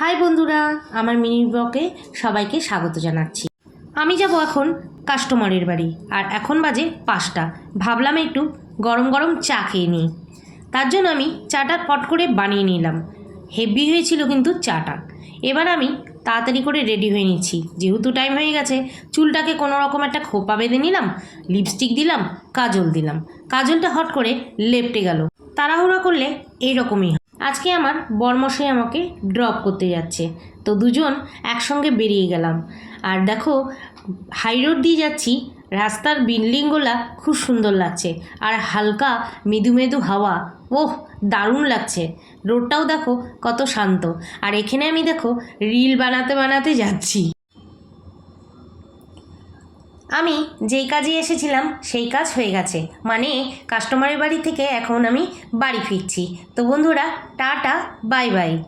High বন্ধুরা, আমার mini ব্লকে সবাইকে স্বাগত জানাচ্ছি। আমি যাব এখন কাস্টমারের বাড়ি, আর এখন বাজে পাঁচটা। ভাবলাম একটু গরম গরম চা খেয়ে নিই। তার জন্য আমি চাটা পট করে বানিয়ে নিলাম। হেভি হয়েছিল কিন্তু চাটা। এবার আমি তাড়াতাড়ি করে রেডি হয়ে নিচ্ছি। যেহেতু টাইম হয়ে গেছে, চুলটাকে কোনো রকম একটা খোপা বেঁধে নিলাম লিপস্টিক দিলাম, কাজল দিলাম। কাজলটা হট করে লেপটে গেল। তাড়াহুড়া করলে এইরকমই আজকে আমার বরমশাই আমাকে ড্রপ করতে যাচ্ছে। তো দুজন একসঙ্গে বেরিয়ে গেলাম। আর দেখো হাই রোড দিয়ে যাচ্ছি, রাস্তার বিল্ডিংগুলা খুব সুন্দর লাগছে। আর হালকা মৃদু মৃদু হাওয়া, ওহ, দারুণ লাগছে। রোডটাও দেখো কত শান্ত। আর এখানে আমি দেখো রিল বানাতে বানাতে যাচ্ছি। আমি যেই কাজে এসেছিলাম, সেই কাজ হয়ে গেছে। মানে কাস্টমারের বাড়ি থেকে এখন আমি বাড়ি ফিরছি। তো বন্ধুরা, টাটা বাই বাই